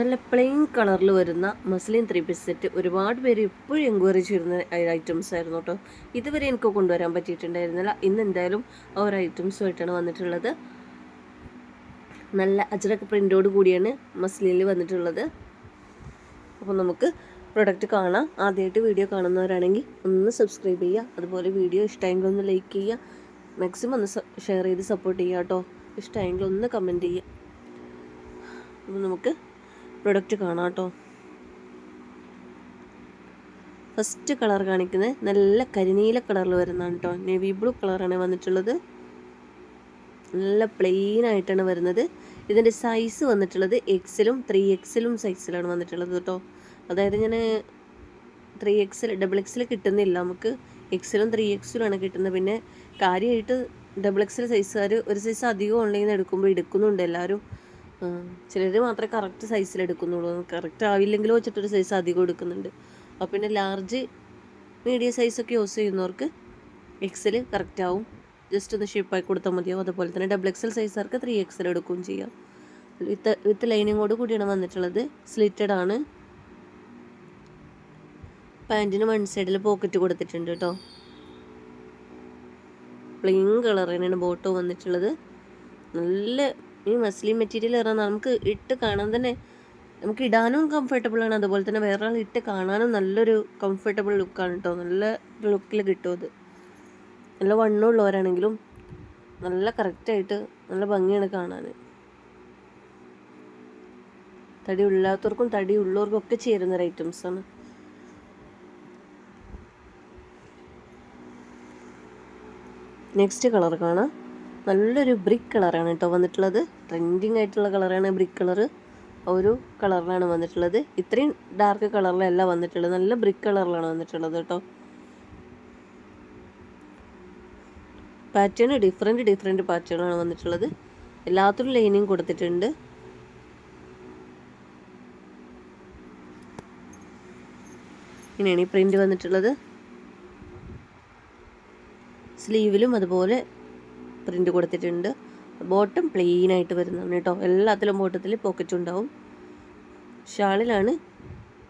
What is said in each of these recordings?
നല്ല പ്ലെയിൻ കളറിൽ വരുന്ന മസ്ലിൻ ത്രീ പീസ് സെറ്റ് ഒരുപാട് പേര് ഇപ്പോഴും എൻക്വയറി ചെയ്യുന്ന ഐറ്റംസ് ആയിരുന്നു കേട്ടോ ഇതുവരെ എനിക്ക് കൊണ്ടുവരാൻ പറ്റിയിട്ടുണ്ടായിരുന്നില്ല. ഇന്ന് എന്തായാലും ആ ഒരു ഐറ്റംസുമായിട്ടാണ് വന്നിട്ടുള്ളത്. നല്ല അജറക്ക് പ്രിന്റോട് കൂടിയാണ് മസ്ലിനിൽ വന്നിട്ടുള്ളത്. അപ്പോൾ നമുക്ക് പ്രൊഡക്റ്റ് കാണാം. ആദ്യമായിട്ട് വീഡിയോ കാണുന്നവരാണെങ്കിൽ ഒന്ന് സബ്സ്ക്രൈബ് ചെയ്യുക. അതുപോലെ വീഡിയോ ഇഷ്ടമെങ്കിൽ ഒന്ന് ലൈക്ക് ചെയ്യുക. മാക്സിമം ഒന്ന് ഷെയർ ചെയ്ത് സപ്പോർട്ട് ചെയ്യുക കേട്ടോ ഇഷ്ടമെങ്കിൽ ഒന്ന് കമന്റ് ചെയ്യുക. അപ്പോൾ നമുക്ക് പ്രൊഡക്റ്റ് കാണാം കേട്ടോ ഫസ്റ്റ് കളർ കാണിക്കുന്നത് നല്ല കരിനീല കളറിൽ വരുന്നതാണ് കേട്ടോ നേവി ബ്ലൂ കളറാണ് വന്നിട്ടുള്ളത്. നല്ല പ്ലെയിൻ ആയിട്ടാണ് വരുന്നത്. ഇതിന്റെ സൈസ് വന്നിട്ടുള്ളത് എക്സലും ത്രീ എക്സലും സൈസിലാണ് വന്നിട്ടുള്ളത് കേട്ടോ അതായത് ഞാൻ ത്രീ എക്സൽ ഡബിൾ എക്സിൽ കിട്ടുന്നില്ല നമുക്ക്. എക്സലും ത്രീ എക്സലും ആണ് കിട്ടുന്നത്. പിന്നെ കാര്യമായിട്ട് ഡബിൾ എക്സൽ സൈസുകാർ ഒരു സൈസ് അധികം ഓൺലൈനിൽ എടുക്കുമ്പോൾ എടുക്കുന്നുണ്ട് എല്ലാവരും ചിലർ മാത്രമേ കറക്റ്റ് സൈസിൽ എടുക്കുന്നുള്ളൂ. കറക്റ്റ് ആവില്ലെങ്കിലും വെച്ചിട്ടൊരു സൈസ് അധികം എടുക്കുന്നുണ്ട്. അപ്പോൾ പിന്നെ ലാർജ് മീഡിയം സൈസൊക്കെ യൂസ് ചെയ്യുന്നവർക്ക് എക്സൽ കറക്റ്റ് ആവും. ജസ്റ്റ് ഒന്ന് ഷേപ്പായി കൊടുത്താൽ മതിയാവും. അതുപോലെ തന്നെ ഡബിൾ എക്സൽ സൈസുകാർക്ക് ത്രീ എക്സൽ എടുക്കുകയും ചെയ്യാം. വിത്ത് വിത്ത് ലൈനിങ്ങോട് കൂടിയാണ് വന്നിട്ടുള്ളത്. സ്ലിറ്റഡ് ആണ്. പാന്റിന് വൺ സൈഡിൽ പോക്കറ്റ് കൊടുത്തിട്ടുണ്ട് കേട്ടോ പ്ലെയിൻ കളർ തന്നെയാണ് ബോട്ടോ വന്നിട്ടുള്ളത്. നല്ല ഈ മസ്ലിം മെറ്റീരിയൽ ഇറങ്ങുന്ന നമുക്ക് ഇട്ട് കാണാൻ തന്നെ നമുക്ക് ഇടാനും കംഫർട്ടബിൾ ആണ്. അതുപോലെ തന്നെ വേറെ ആൾ ഇട്ട് കാണാനും നല്ലൊരു കംഫർട്ടബിൾ ലുക്കാണ് കേട്ടോ നല്ല ലുക്കിൽ കിട്ടും അത്. നല്ല വണ്ണമുള്ളവരാണെങ്കിലും നല്ല കറക്റ്റായിട്ട് നല്ല ഭംഗിയാണ് കാണാൻ. തടി ഇല്ലാത്തവർക്കും തടി ഉള്ളവർക്കും ഒക്കെ ചേരുന്ന ഒരു ഐറ്റംസാണ് നെക്സ്റ്റ് കളർ കാണാം. നല്ലൊരു ബ്രിക്ക് കളറാണ് കേട്ടോ വന്നിട്ടുള്ളത്. ട്രെൻഡിങ് ആയിട്ടുള്ള കളറാണ് ബ്രിക്ക് കളർ ഒരു കളറിലാണ് വന്നിട്ടുള്ളത്. ഇത്രയും ഡാർക്ക് കളറിലല്ല വന്നിട്ടുള്ളത്. നല്ല ബ്രിക്ക് കളറിലാണ് വന്നിട്ടുള്ളത് കേട്ടോ പാറ്റേൺ ഡിഫറെന്റ് ഡിഫറെന്റ് പാറ്റേണാണ് വന്നിട്ടുള്ളത്. എല്ലാത്തിനും ലൈനിങ് കൊടുത്തിട്ടുണ്ട്. ഇങ്ങനെയാണ് ഈ പ്രിന്റ് വന്നിട്ടുള്ളത്. സ്ലീവിലും അതുപോലെ പ്രിന്റ് കൊടുത്തിട്ടുണ്ട്. ബോട്ടം പ്ലെയിൻ ആയിട്ട് വരുന്നതാണ് കേട്ടോ. എല്ലാത്തിലും ബോട്ടത്തിൽ പോക്കറ്റ് ഉണ്ടാവും. ഷാളിലാണ്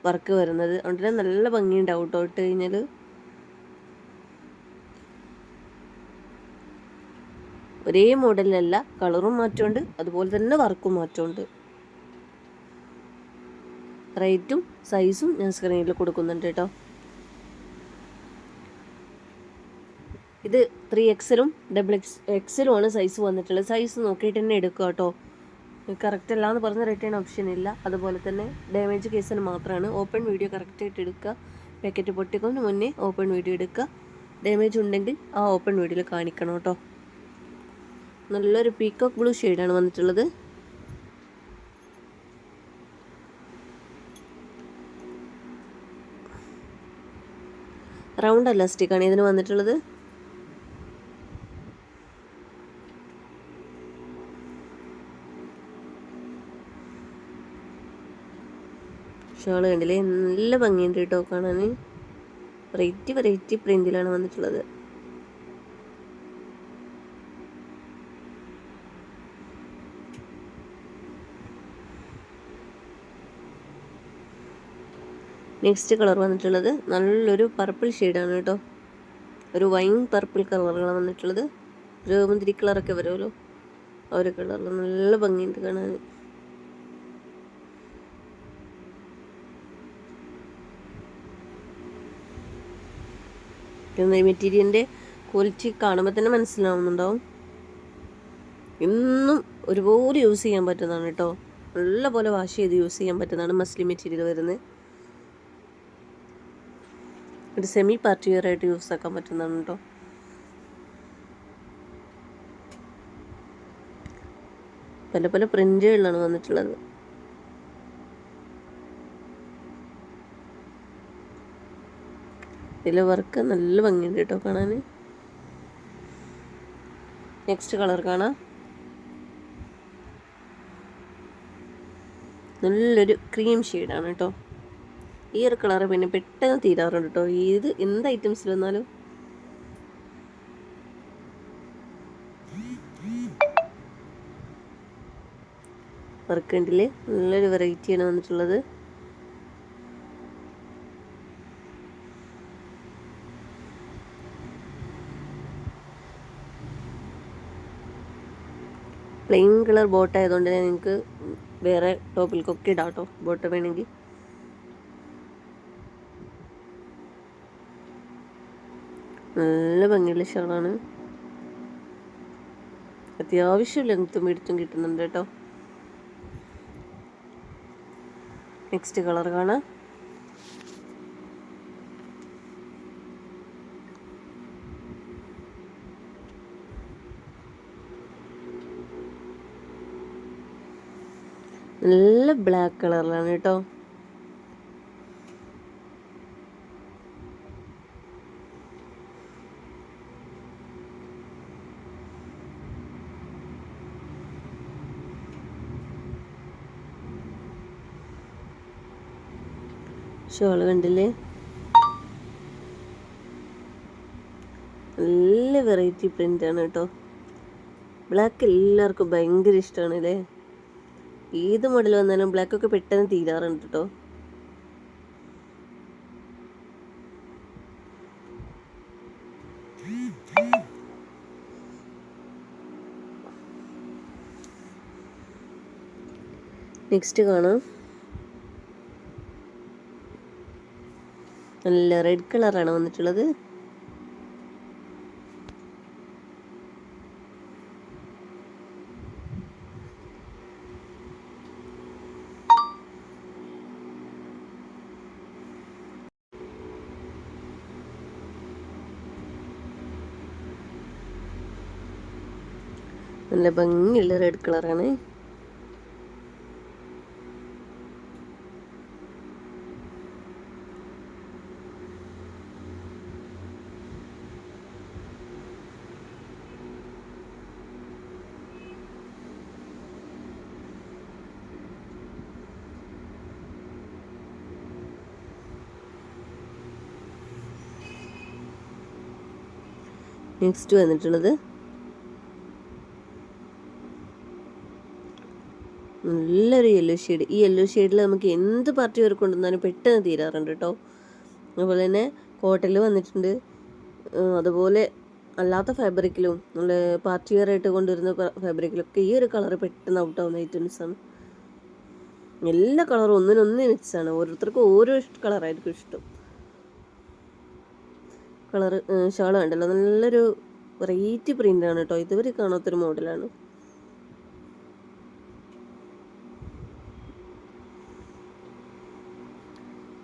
വർക്ക് വരുന്നത്. അതുകൊണ്ട് തന്നെ നല്ല ഭംഗിയുണ്ടാവും കേട്ടോ ഇട്ട് കഴിഞ്ഞാൽ ഒരേ മോഡലിലല്ല കളറും മാറ്റമുണ്ട്. അതുപോലെ തന്നെ വർക്കും മാറ്റമുണ്ട്. റേറ്റും സൈസും ഞാൻ സ്ക്രീനിൽ കൊടുക്കുന്നുണ്ട് കേട്ടോ. ഇത് ത്രീ എക്സലും ഡബിൾ എക്സ് എക്സലും ആണ് സൈസ് വന്നിട്ടുള്ളത്. സൈസ് നോക്കിയിട്ട് തന്നെ എടുക്കുക കേട്ടോ. കറക്റ്റ് അല്ല എന്ന് പറഞ്ഞ റിട്ടേൺ ഓപ്ഷൻ ഇല്ല. അതുപോലെ തന്നെ ഡാമേജ് കേസിന് മാത്രമാണ്. ഓപ്പൺ വീഡിയോ കറക്റ്റായിട്ട് എടുക്കുക. പാക്കറ്റ് പൊട്ടിക്കൊണ്ട് മുന്നേ ഓപ്പൺ വീഡിയോ എടുക്കുക. ഡാമേജ് ഉണ്ടെങ്കിൽ ആ ഓപ്പൺ വീഡിയോയിൽ കാണിക്കണം കേട്ടോ. നല്ലൊരു പീക്കോക്ക് ബ്ലൂ ഷെയ്ഡാണ് വന്നിട്ടുള്ളത്. റൗണ്ട് അലാസ്റ്റിക് ആണ് ഇതിന് വന്നിട്ടുള്ളത്. ഷാൾ കണ്ടില്ലേ? നല്ല ഭംഗിയുണ്ട് കേട്ടോ കാണാൻ വെറൈറ്റി വെറൈറ്റി പ്രിന്റിലാണ് വന്നിട്ടുള്ളത്. നെക്സ്റ്റ് കളർ വന്നിട്ടുള്ളത് നല്ലൊരു പർപ്പിൾ ഷെയ്ഡാണ് കേട്ടോ ഒരു വൈൻ പർപ്പിൾ കളറാണ് വന്നിട്ടുള്ളത്. ഒരു മുന്തിരി കളറൊക്കെ വരുമല്ലോ. ആ ഒരു കളറിൽ നല്ല ഭംഗിയുണ്ട് കാണാൻ ഈ മെറ്റീരിയലിന്റെ ക്വാളിറ്റി കാണുമ്പോൾ തന്നെ മനസ്സിലാവുന്നുണ്ടാവും. എന്നും ഒരുപോലെ യൂസ് ചെയ്യാൻ പറ്റുന്നതാണ് കേട്ടോ. നല്ല പോലെ വാഷ് ചെയ്ത് യൂസ് ചെയ്യാൻ പറ്റുന്നതാണ് മസ്ലി മെറ്റീരിയൽ വരുന്നത്. ഒരു സെമി പാർട്ടി വെയർ ആയിട്ട് യൂസ് ആക്കാൻ പറ്റുന്നതാണ് കേട്ടോ. പല പല പ്രിന്റുകളിലാണ് വന്നിട്ടുള്ളത്. ഇതിലെ വർക്ക് നല്ല ഭംഗിയുണ്ട് കേട്ടോ കാണാൻ നെക്സ്റ്റ് കളർ കാണാം. നല്ലൊരു ക്രീം ഷെയ്ഡാണ് കേട്ടോ. ഈ ഒരു കളറ് പിന്നെ പെട്ടെന്ന് തീരാറുണ്ട് കേട്ടോ. ഏത് എന്ത് ഐറ്റംസിൽ വന്നാലും. വർക്ക് ഉണ്ടല്ലേ നല്ലൊരു വെറൈറ്റിയാണ് വന്നിട്ടുള്ളത്. പ്ലെയിൻ കളർ ബോട്ട് ആയതുകൊണ്ട് തന്നെ നിങ്ങൾക്ക് വേറെ ടോപ്പിൽക്കൊക്കെ ഇടാം കേട്ടോ ബോട്ട് വേണമെങ്കിൽ നല്ല ഭംഗിയുള്ള ഷാളാണ് അത്യാവശ്യം ലെങ്ത്തും എടുത്തും കിട്ടുന്നുണ്ട് കേട്ടോ നെക്സ്റ്റ് കളർ കാണാം. നല്ല ബ്ലാക്ക് കളറിലാണ് കേട്ടോ. ഷോൾ കണ്ടില്ലേ? നല്ല വെറൈറ്റി പ്രിന്റ് ആണ് കേട്ടോ. ബ്ലാക്ക് എല്ലാവർക്കും ഭയങ്കര ഇഷ്ടമാണ് അല്ലേ ഏത് മോഡൽ വന്നാലും ബ്ലാക്ക് ഒക്കെ പെട്ടെന്ന് തീരാറുണ്ട് കേട്ടോ നെക്സ്റ്റ് കാണാം. നല്ല റെഡ് കളറാണ് വന്നിട്ടുള്ളത്. നല്ല ഭംഗിയുള്ള റെഡ് കളറാണ് നെക്സ്റ്റ് വന്നിട്ടുള്ളത് നല്ലൊരു യെല്ലോ ഷെയ്ഡ് ഈ യെല്ലോ ഷെയ്ഡിൽ നമുക്ക് എന്ത് പാർട്ടി വർക്ക് കൊണ്ടുവന്നാലും പെട്ടെന്ന് തീരാറുണ്ട് കേട്ടോ അതുപോലെ തന്നെ കോട്ടണിൽ വന്നിട്ടുണ്ട്. അതുപോലെ അല്ലാത്ത ഫാബ്രിക്കിലും നമ്മൾ പാർട്ടി വെയർ ആയിട്ട് കൊണ്ടുവരുന്ന ഫാബ്രിക്കിലൊക്കെ ഈ ഒരു കളർ പെട്ടെന്ന് ഔട്ട് ആവുന്ന ഐറ്റംസ് ആണ്. എല്ലാ കളറും ഒന്നിനൊന്ന് മിക്സ് ആണ്. ഓരോരുത്തർക്കും ഓരോ കളറായിരിക്കും ഇഷ്ടം. കളർ ഷാൾ കണ്ടല്ലോ. നല്ലൊരു വെറൈറ്റി പ്രിന്റാണ് കേട്ടോ ഇതുവരെ കാണാത്തൊരു മോഡലാണ്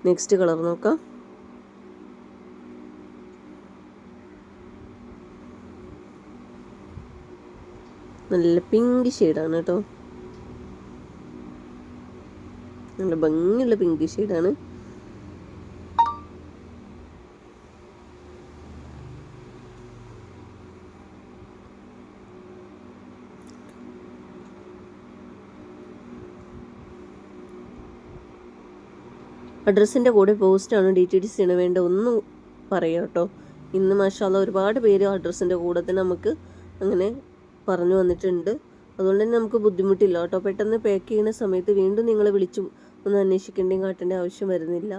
നെക്സ്റ്റ് കളർ നോക്കാം. നല്ല പിങ്ക് ഷെയ്ഡാണ് കേട്ടോ. നല്ല ഭംഗിയുള്ള പിങ്ക് ഷെയ്ഡാണ്. അഡ്രസ്സിന്റെ കൂടെ പോസ്റ്റാണ് ഡി ടി ഡി സിന് വേണ്ട ഒന്നും പറയാം കേട്ടോ. ഇന്ന് മാഷാല്ല ഒരുപാട് പേര് അഡ്രസ്സിന്റെ കൂടെ തന്നെ നമുക്ക് അങ്ങനെ പറഞ്ഞു വന്നിട്ടുണ്ട്. അതുകൊണ്ട് തന്നെ നമുക്ക് ബുദ്ധിമുട്ടില്ല കേട്ടോ. പെട്ടെന്ന് പാക്ക് ചെയ്യുന്ന സമയത്ത് വീണ്ടും നിങ്ങളെ വിളിച്ചു ഒന്ന് അന്വേഷിക്കേണ്ടയും കാട്ടേണ്ട ആവശ്യം വരുന്നില്ല.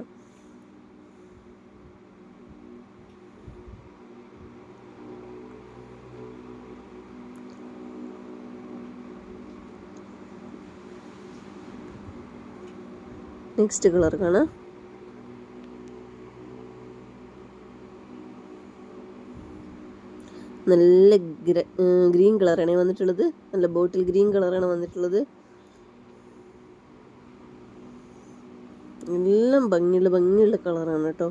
നെക്സ്റ്റ് കളർ കാണാം. നല്ല ഗ്ര ഗ്രീൻ കളറാണ് വന്നിട്ടുള്ളത്. നല്ല ബോട്ടിൽ ഗ്രീൻ കളറാണ് വന്നിട്ടുള്ളത്. എല്ലാം ഭംഗിയുള്ള ഭംഗിയുള്ള കളറാണ് കേട്ടോ.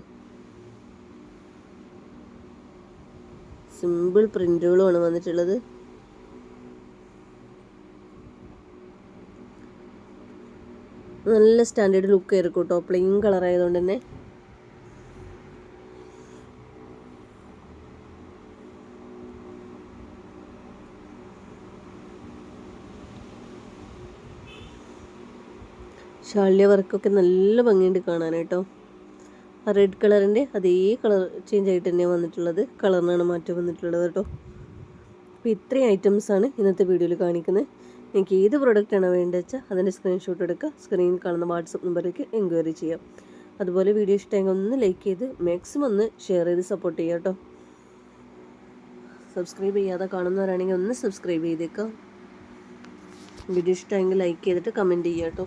സിമ്പിൾ പ്രിന്റുകളുമാണ് വന്നിട്ടുള്ളത്. നല്ല സ്റ്റാൻഡേർഡ് ലുക്ക് ആയിരിക്കും കേട്ടോ പ്ലെയിൻ കളർ ആയതുകൊണ്ട് തന്നെ. ഷാളിയ വർക്കൊക്കെ നല്ല ഭംഗിയുണ്ട് കാണാൻ കേട്ടോ ആ റെഡ് കളറിന്റെ അതേ കളർ ചേഞ്ച് ആയിട്ട് തന്നെയാണ് വന്നിട്ടുള്ളത്. കളറിനാണ് മാറ്റം വന്നിട്ടുള്ളത് കേട്ടോ അപ്പോൾ ഇത്രയും ഐറ്റംസാണ് ഇന്നത്തെ വീഡിയോയിൽ കാണിക്കുന്നത്. നിങ്ങൾക്ക് ഏത് പ്രൊഡക്റ്റാണ് വേണ്ടത് വെച്ചാൽ അതിന്റെ സ്ക്രീൻഷോട്ട് എടുക്കുക സ്ക്രീനിൽ കാണുന്ന വാട്സപ്പ് നമ്പറിലേക്ക് എൻക്വയറി ചെയ്യാം. അതുപോലെ വീഡിയോ ഇഷ്ടമെങ്കിൽ ഒന്ന് ലൈക്ക് ചെയ്ത് മാക്സിമം ഒന്ന് ഷെയർ ചെയ്ത് സപ്പോർട്ട് ചെയ്യാം കേട്ടോ സബ്സ്ക്രൈബ് ചെയ്യാതെ കാണുന്നവരാണെങ്കിൽ ഒന്ന് സബ്സ്ക്രൈബ് ചെയ്തേക്കാം. വീഡിയോ ഇഷ്ടമെങ്കിൽ ലൈക്ക് ചെയ്തിട്ട് കമന്റ് ചെയ്യാം കേട്ടോ